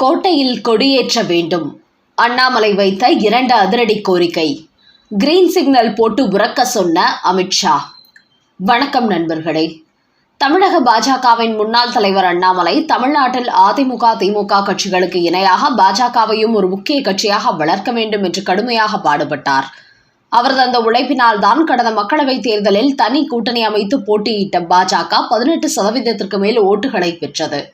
கோட்டையில் கொடியேற்ற வேண்டும். அண்ணாமலை வைத்த இரண்டு அதிரடி கோரிக்கை. கிரீன் சிக்னல் போட்டு உறக்க சொன்ன அமித்ஷா வணக்கம் நண்பர்களே. தமிழக பாஜகவின் முன்னாள் தலைவர் அண்ணாமலை தமிழ்நாட்டில் அதிமுக திமுக கட்சிகளுக்கு இணையாக பாஜகவையும் ஒரு முக்கிய கட்சியாக வளர்க்க வேண்டும் என்று கடுமையாக பாடுபட்டார். அவரது அந்த உழைப்பினால் தான் கடந்த மக்களவைத் தேர்தலில் தனி கூட்டணி அமைத்து போட்டியிட்ட பாஜக பதினெட்டு சதவீதத்திற்கு மேல் ஓட்டுகளை பெற்றது.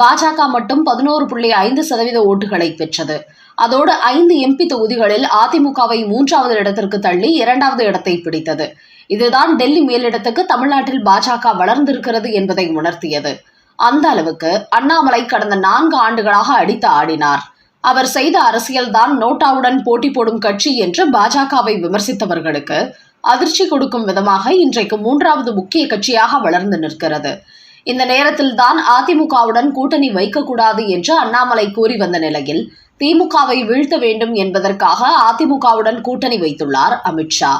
பாஜக மட்டும் பதினோரு புள்ளி ஐந்து சதவீத ஓட்டுகளை பெற்றது. அதோடு ஐந்து எம்பி தொகுதிகளில் அதிமுகவை மூன்றாவது இடத்திற்கு தள்ளி இரண்டாவது இடத்தை பிடித்தது. இதுதான் டெல்லி மேலிடத்துக்கு தமிழ்நாட்டில் பாஜக வளர்ந்திருக்கிறது என்பதை உணர்த்தியது. அந்த அளவுக்கு அண்ணாமலை கடந்த நான்கு ஆண்டுகளாக அடித்து ஆடினார். அவர் செய்த அரசியல்தான் நோட்டாவுடன் போட்டி போடும் கட்சி என்று பாஜகவை விமர்சித்தவர்களுக்கு அதிர்ச்சி கொடுக்கும் விதமாக இன்றைக்கு மூன்றாவது முக்கிய கட்சியாக வளர்ந்து நிற்கிறது. இந்த நேரத்தில் தான் அதிமுகவுடன் கூட்டணி வைக்கக்கூடாது என்று அண்ணாமலை கூறி வந்த நிலையில் திமுகவை வீழ்த்த வேண்டும் என்பதற்காக அதிமுகவுடன் கூட்டணி வைத்துள்ளார் அமித்ஷா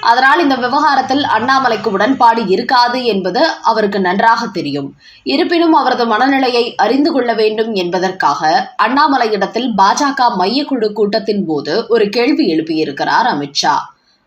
அதனால் இந்த விவகாரத்தில் அண்ணாமலைக்கு உடன்பாடு இருக்காது என்பது அவருக்கு நன்றாக தெரியும். இருப்பினும் அவரது மனநிலையை அறிந்து கொள்ள வேண்டும் என்பதற்காக அண்ணாமலையிடத்தில் பாஜக மையக்குழு கூட்டத்தின் போது ஒரு கேள்வி எழுப்பியிருக்கிறார் அமித்ஷா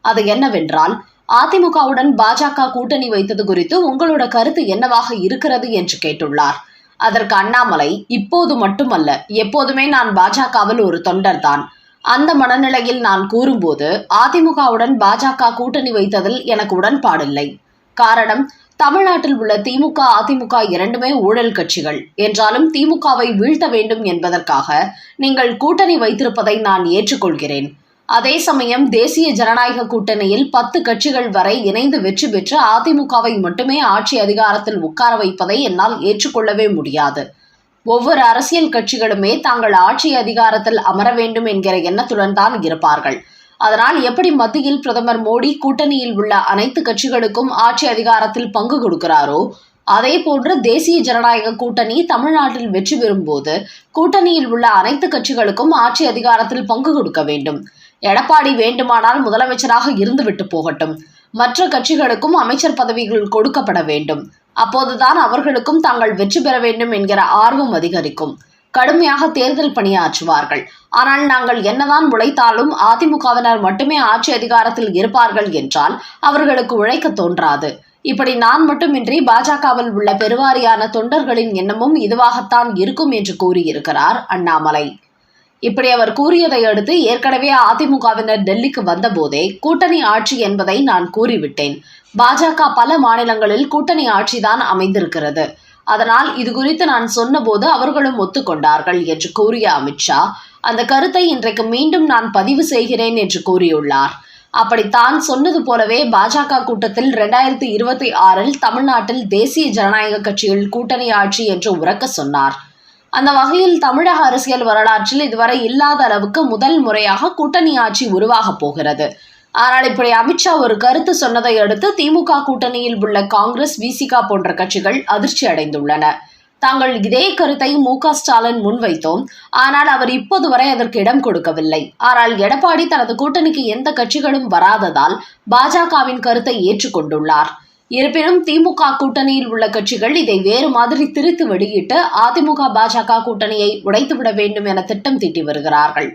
அது என்னவென்றால் அதிமுகவுடன் பாஜக கூட்டணி வைத்தது குறித்து உங்களோட கருத்து என்னவாக இருக்கிறது என்று கேட்டுள்ளார். அதற்கு அண்ணாமலை இப்போது மட்டுமல்ல எப்போதுமே நான் பாஜகவில் ஒரு தொண்டர்தான். அந்த மனநிலையில் நான் கூறும்போது அதிமுகவுடன் பாஜக கூட்டணி வைத்ததில் எனக்கு உடன்பாடில்லை. காரணம் தமிழ்நாட்டில் உள்ள திமுக அதிமுக இரண்டுமே ஊழல் கட்சிகள். என்றாலும் திமுகவை வீழ்த்த வேண்டும் என்பதற்காக நீங்கள் கூட்டணி வைத்திருப்பதை நான் ஏற்றுக்கொள்கிறேன். அதே சமயம் தேசிய ஜனநாயக கூட்டணியில் பத்து கட்சிகள் வரை இணைந்து வெற்றி பெற்று அதிமுகவை மட்டுமே ஆட்சி அதிகாரத்தில் உட்கார வைப்பதை என்னால் ஏற்றுக்கொள்ளவே முடியாது. ஒவ்வொரு அரசியல் கட்சிகளுமே தாங்கள் ஆட்சி அதிகாரத்தில் அமர வேண்டும் என்கிற எண்ணத்துடன் தான் இருப்பார்கள். அதனால் எப்படி மத்தியில் பிரதமர் மோடி கூட்டணியில் உள்ள அனைத்து கட்சிகளுக்கும் ஆட்சி அதிகாரத்தில் பங்கு கொடுக்கிறாரோ அதே போன்று தேசிய ஜனநாயக கூட்டணி தமிழ்நாட்டில் வெற்றி பெறும்போது கூட்டணியில் உள்ள அனைத்து கட்சிகளுக்கும் ஆட்சி அதிகாரத்தில் பங்கு கொடுக்க வேண்டும். எடப்பாடி வேண்டுமானால் முதலமைச்சராக இருந்துவிட்டு போகட்டும். மற்ற கட்சிகளுக்கும் அமைச்சர் பதவிகள் கொடுக்கப்பட வேண்டும். அப்போதுதான் அவர்களுக்கும் தாங்கள் வெற்றி பெற வேண்டும் என்கிற ஆர்வம் அதிகரிக்கும். கடுமையாக தேர்தல் பணியாற்றுவார்கள். ஆனால் நாங்கள் என்னதான் உழைத்தாலும் அதிமுகவினர் மட்டுமே ஆட்சி அதிகாரத்தில் இருப்பார்கள் என்றால் அவர்களுக்கு உழைக்க தோன்றாது. இப்படி நான் மட்டுமின்றி பாஜகவில் உள்ள பெருவாரியான தொண்டர்களின் எண்ணமும் இதுவாகத்தான் இருக்கும் என்று கூறியிருக்கிறார் அண்ணாமலை. இப்படி அவர் கூறியதை அடுத்து ஏற்கனவே அதிமுகவினர் டெல்லிக்கு வந்தபோதே கூட்டணி ஆட்சி என்பதை நான் கூறிவிட்டேன். பாஜக பல மாநிலங்களில் கூட்டணி ஆட்சிதான் அமைந்திருக்கிறது. அதனால் இது குறித்து நான் சொன்னபோது அவர்களும் ஒத்துக்கொண்டார்கள் என்று கூறிய அமித்ஷா அந்த கருத்தை இன்றைக்கு மீண்டும் நான் பதிவு செய்கிறேன் என்று கூறியுள்ளார். அப்படி தான் சொன்னது போலவே பாஜக கூட்டத்தில் இரண்டாயிரத்தி இருபத்தி ஆறில் தமிழ்நாட்டில் தேசிய ஜனநாயக கட்சியில் கூட்டணி ஆட்சி என்று உறக்க சொன்னார். அந்த வகையில் தமிழக அரசியல் வரலாற்றில் இதுவரை இல்லாத அளவுக்கு முதல் முறையாக கூட்டணி ஆட்சி உருவாகப் போகிறது. ஆனால் இப்படி அமித்ஷா ஒரு கருத்து சொன்னதை அடுத்து திமுக கூட்டணியில் உள்ள காங்கிரஸ் விசிகா போன்ற கட்சிகள் அதிர்ச்சி அடைந்துள்ளன. தாங்கள் இதே கருத்தை மு க ஸ்டாலின் முன்வைத்தோம். ஆனால் அவர் இப்போது வரை அதற்கு இடம் கொடுக்கவில்லை. ஆனால் எடப்பாடி தனது கூட்டணிக்கு எந்த கட்சிகளும் வராததால் பாஜகவின் கருத்தை ஏற்றுக்கொண்டுள்ளார். இருப்பினும் திமுக கூட்டணியில் உள்ள கட்சிகள் இதை வேறு மாதிரி திரித்து வெளியிட்டு அதிமுக பாஜக கூட்டணியை உடைத்துவிட வேண்டும் என திட்டம் தீட்டி வருகிறார்கள்.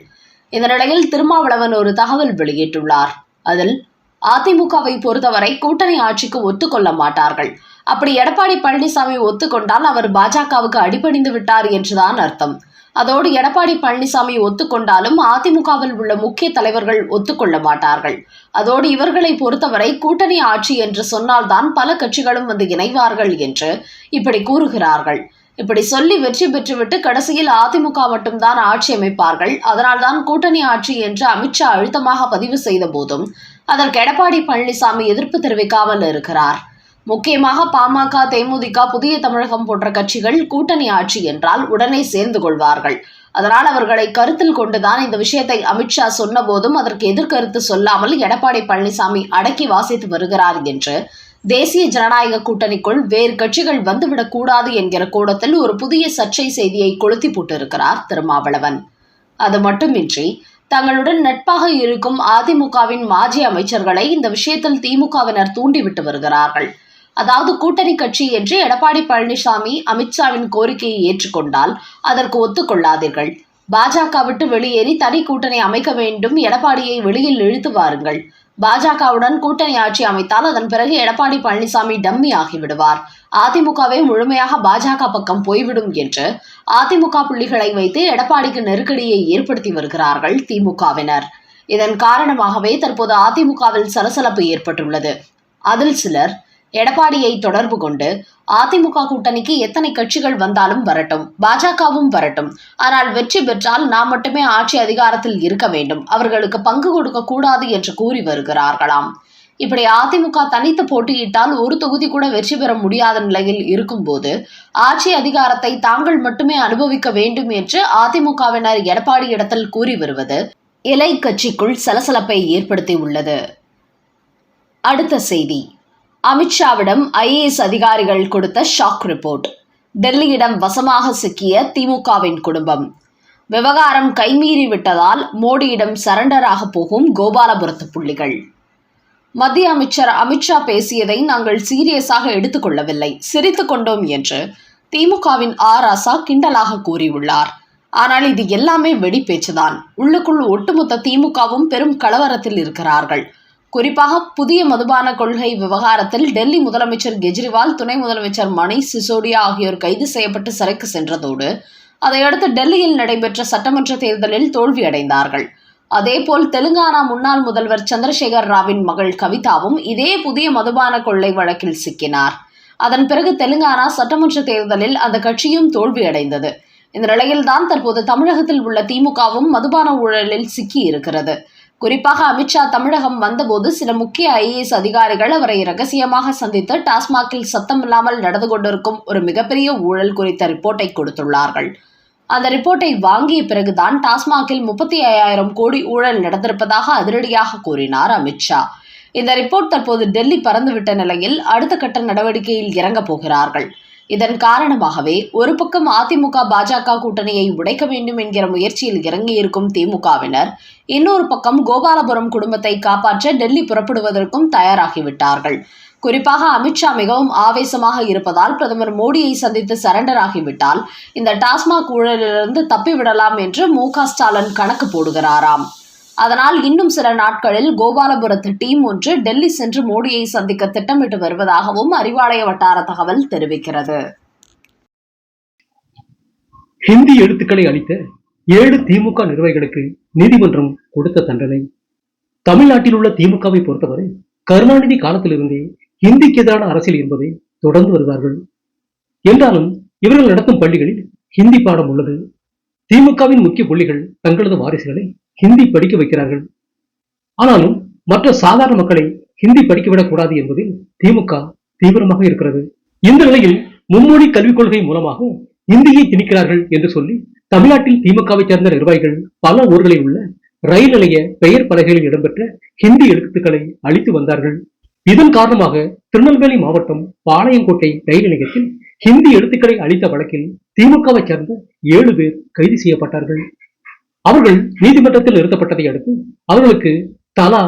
இந்த நிலையில் திருமாவளவன் ஒரு தகவல் வெளியிட்டுள்ளார். அதில் அதிமுகவை பொறுத்தவரை கூட்டணி ஆட்சிக்கு ஒத்துக்கொள்ள மாட்டார்கள். அப்படி எடப்பாடி பழனிசாமி ஒத்துக்கொண்டால் அவர் பாஜகவுக்கு அடிபணிந்து விட்டார் என்றுதான் அர்த்தம். அதோடு எடப்பாடி பழனிசாமி ஒத்துக்கொண்டாலும் அதிமுகவில் உள்ள முக்கிய தலைவர்கள் ஒத்துக்கொள்ள மாட்டார்கள். அதோடு இவர்களை பொறுத்தவரை கூட்டணி ஆட்சி என்று சொன்னால்தான் பல கட்சிகளும் வந்து இணைவார்கள் என்று இப்படி கூறுகிறார்கள். இப்படி சொல்லி வெற்றி பெற்றுவிட்டு கடைசியில் அதிமுக மட்டும்தான் ஆட்சி அமைப்பார்கள். அதனால்தான் கூட்டணி ஆட்சி என்று அமித்ஷா அழுத்தமாக பதிவு செய்த போதும் அதற்கு எடப்பாடி பழனிசாமி எதிர்ப்பு தெரிவிக்காமல் இருக்கிறார். முக்கியமாக பாமக தேமுதிக புதிய தமிழகம் போன்ற கட்சிகள் கூட்டணி ஆட்சி என்றால் உடனே சேர்ந்து கொள்வார்கள். அதனால் அவர்களை கருத்தில் கொண்டுதான் இந்த விஷயத்தை அமித்ஷா சொன்னபோதும் அதற்கு எதிர்கருத்து சொல்லாமல் எடப்பாடி பழனிசாமி அடக்கி வாசித்து வருகிறார் என்று தேசிய ஜனநாயக கூட்டணிக்குள் வேறு கட்சிகள் வந்துவிடக் கூடாது என்கிற கோணத்தில் ஒரு புதிய சர்ச்சை செய்தியை கொளுத்தி போட்டிருக்கிறார் திருமாவளவன். அது மட்டுமின்றி தங்களுடன் நட்பாக இருக்கும் அதிமுகவின் மாஜி அமைச்சர்களை இந்த விஷயத்தில் திமுகவினர் தூண்டிவிட்டு வருகிறார்கள். அதாவது கூட்டணி கட்சி என்று எடப்பாடி பழனிசாமி அமித்ஷாவின் கோரிக்கையை ஏற்றுக்கொண்டால் அதற்கு ஒத்துக்கொள்ளாதீர்கள். பாஜக விட்டு வெளியேறி தனி கூட்டணி அமைக்க வேண்டும். எடப்பாடியை வெளியில் இழுத்து வாருங்கள். பாஜகவுடன் கூட்டணி ஆட்சி அமைத்தால் அதன் பிறகு எடப்பாடி பழனிசாமி டம்மி ஆகிவிடுவார் அதிமுகவே முழுமையாக பாஜக பக்கம் போய்விடும் என்று அதிமுக புள்ளிகளை வைத்து எடப்பாடிக்கு நெருக்கடியை ஏற்படுத்தி வருகிறார்கள் திமுகவினர். இதன் காரணமாகவே தற்போது அதிமுகவில் சலசலப்பு ஏற்பட்டுள்ளது. அதில் சிலர் எடப்பாடியை தொடர்பு கொண்டு அதிமுக கூட்டணிக்கு எத்தனை கட்சிகள் வந்தாலும் வரட்டும் பாஜகவும் வரட்டும். ஆனால் வெற்றி பெற்றால் நாம் மட்டுமே ஆட்சி அதிகாரத்தில் இருக்க வேண்டும். அவர்களுக்கு பங்கு கொடுக்க கூடாது என்று கூறி வருகிறார்களாம். இப்படி அதிமுக தனித்து போட்டியிட்டால் ஒரு தொகுதி கூட வெற்றி பெற முடியாத நிலையில் இருக்கும்போது ஆட்சி அதிகாரத்தை தாங்கள் மட்டுமே அனுபவிக்க வேண்டும் என்று அதிமுகவினர் எடப்பாடி இடத்தில் கூறி வருவது இலை கட்சிக்குள் சலசலப்பை ஏற்படுத்தியுள்ளது. அடுத்த செய்தி. அமித்ஷாவிடம் ஐஏஎஸ் அதிகாரிகள் கொடுத்த ஷாக் ரிப்போர்ட் டெல்லியிடம் வசமாக சிக்கிய திமுகவின் குடும்பம். விவகாரம் கைமீறி விட்டதால் மோடியிடம் சரண்டராக போகும் கோபாலபுரத்து புள்ளிகள். மத்திய அமைச்சர் அமித்ஷா பேசியதை நாங்கள் சீரியஸாக எடுத்துக்கொள்ளவில்லை சிரித்து கொண்டோம் என்று திமுகவின் ஆர் ராசா கிண்டலாக கூறியுள்ளார். ஆனால் இது எல்லாமே வெடிப்பேச்சுதான். உள்ளுக்குள் ஒட்டுமொத்த திமுகவும் பெரும் கலவரத்தில் இருக்கிறார்கள். குறிப்பாக புதிய மதுபான கொள்கை விவகாரத்தில் டெல்லி முதலமைச்சர் கெஜ்ரிவால் துணை முதலமைச்சர் மணீஷ் சிசோடியா ஆகியோர் கைது செய்யப்பட்டு சிறைக்கு சென்றதோடு அதையடுத்து டெல்லியில் நடைபெற்ற சட்டமன்ற தேர்தலில் தோல்வியடைந்தார்கள். அதேபோல் தெலுங்கானா முன்னாள் முதல்வர் சந்திரசேகர் ராவின் மகள் கவிதாவும் இதே புதிய மதுபான கொள்ளை வழக்கில் சிக்கினார். அதன் பிறகு தெலுங்கானா சட்டமன்ற தேர்தலில் அந்த கட்சியும் தோல்வியடைந்தது. இந்த நிலையில்தான் தற்போது தமிழகத்தில் உள்ள திமுகவும் மதுபான ஊழலில் சிக்கி இருக்கிறது குறிப்பாக அமித்ஷா தமிழகம் வந்தபோது சில முக்கிய ஐஏஎஸ் அதிகாரிகள் அவரை ரகசியமாக சந்தித்து டாஸ்மாகில் சத்தமில்லாமல் நடந்து கொண்டிருக்கும் ஒரு மிகப்பெரிய ஊழல் குறித்த ரிப்போர்ட்டை கொடுத்துள்ளார்கள். அந்த ரிப்போர்ட்டை வாங்கிய பிறகுதான் டாஸ்மாகில் முப்பத்தி ஐயாயிரம் கோடி ஊழல் நடந்திருப்பதாக அதிரடியாக கூறினார் அமித்ஷா. இந்த ரிப்போர்ட் தற்போது டெல்லி பறந்துவிட்ட நிலையில் அடுத்த கட்ட நடவடிக்கையில் இறங்கப் போகிறார்கள். இதன் காரணமாகவே ஒரு பக்கம் அதிமுக பாஜக கூட்டணியை உடைக்க வேண்டும் என்கிற முயற்சியில் இறங்கியிருக்கும் திமுகவினர் இன்னொரு பக்கம் கோபாலபுரம் குடும்பத்தை காப்பாற்ற டெல்லி புறப்படுவதற்கும் தயாராகிவிட்டார்கள். குறிப்பாக அமித்ஷா மிகவும் ஆவேசமாக இருப்பதால் பிரதமர் மோடியை சந்தித்து சரண்டர் ஆகிவிட்டால் இந்த டாஸ்மாக் ஊழலிலிருந்து தப்பிவிடலாம் என்று மு க ஸ்டாலின் கணக்கு போடுகிறாராம். அதனால் இன்னும் சில நாட்களில் கோபாலபுரத்து டீம் ஒன்று டெல்லி சென்று மோடியை சந்திக்க திட்டமிட்டு வருவதாகவும் அறிவாலய வட்டார தகவல் தெரிவிக்கிறது. ஹிந்தி எழுத்துக்களை அளித்த ஏழு திமுக நிர்வாகிகளுக்கு நீதிமன்றம் கொடுத்த தண்டனை. தமிழ்நாட்டில் உள்ள திமுகவை பொறுத்தவரை கருணாநிதி காலத்திலிருந்தே ஹிந்திக்கு எதிரான அரசியல் என்பதை தொடர்ந்து வருவார்கள். என்றாலும் இவர்கள் நடத்தும் பள்ளிகளில் ஹிந்தி பாடம் உள்ளது. திமுகவின் முக்கிய புள்ளிகள் தங்களது வாரிசுகளை. ஹிந்தி படிக்க வைக்கிறார்கள். ஆனாலும் மற்ற சாதாரண மக்களை ஹிந்தி படிக்கவிடக் கூடாது என்பதில் திமுக தீவிரமாக இருக்கிறது. இந்த நிலையில் மும்மொழி கல்விக் கொள்கை மூலமாக இந்தியை திணிக்கிறார்கள் என்று சொல்லி தமிழ்நாட்டில் திமுகவை சேர்ந்த நிர்வாகிகள் பல ஊர்களில் உள்ள ரயில் நிலைய பெயர் பலகைகளில் இடம்பெற்ற ஹிந்தி எழுத்துக்களை அழித்து வந்தார்கள். இதன் காரணமாக திருநெல்வேலி மாவட்டம் பாளையங்கோட்டை ரயில் நிலையத்தில் ஹிந்தி எழுத்துக்களை அளித்த வழக்கில் திமுகவை சேர்ந்த ஏழு பேர் கைது செய்யப்பட்டார்கள். அவர்கள் நீதிமன்றத்தில் நிறுத்தப்பட்டதை அடுத்து அவர்களுக்கு தலா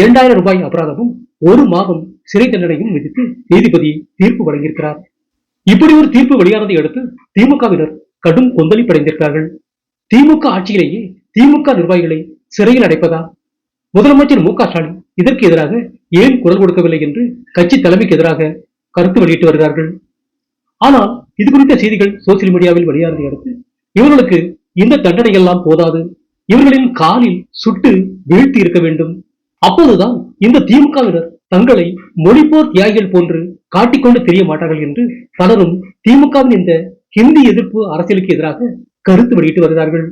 இரண்டாயிரம் ரூபாய் அபராதமும் ஒரு மாதம் சிறை தண்டனையும் விதித்து நீதிபதி தீர்ப்பு வழங்கியிருக்கிறார். இப்படி ஒரு தீர்ப்பு வெளியானதை அடுத்து திமுகவினர் கடும் கொந்தளிப்படைந்திருக்கிறார்கள். திமுக ஆட்சியிலேயே திமுக நிர்வாகிகளை சிறையில் அடைப்பதா? முதலமைச்சர் மு க ஸ்டாலின் இதற்கு எதிராக ஏன் குரல் கொடுக்கவில்லை என்று கட்சி தலைமைக்கு எதிராக கருத்து வெளியிட்டு வருகிறார்கள். ஆனால் இது குறித்த செய்திகள் சோசியல் மீடியாவில் வெளியானதை அடுத்து இவர்களுக்கு இந்த தண்டனை எல்லாம் போதாது. இவர்களின் காலில் சுட்டு வீழ்த்தி இருக்க வேண்டும். அப்போதுதான் இந்த திமுகவினர் தங்களை மொழிப்போர் தியாகிகள் போன்று காட்டிக்கொண்டு தெரிய மாட்டார்கள் என்று பலரும் திமுகவின் இந்த ஹிந்தி எதிர்ப்பு அரசியலுக்கு எதிராக கருத்து வெளியிட்டு வருகிறார்கள்.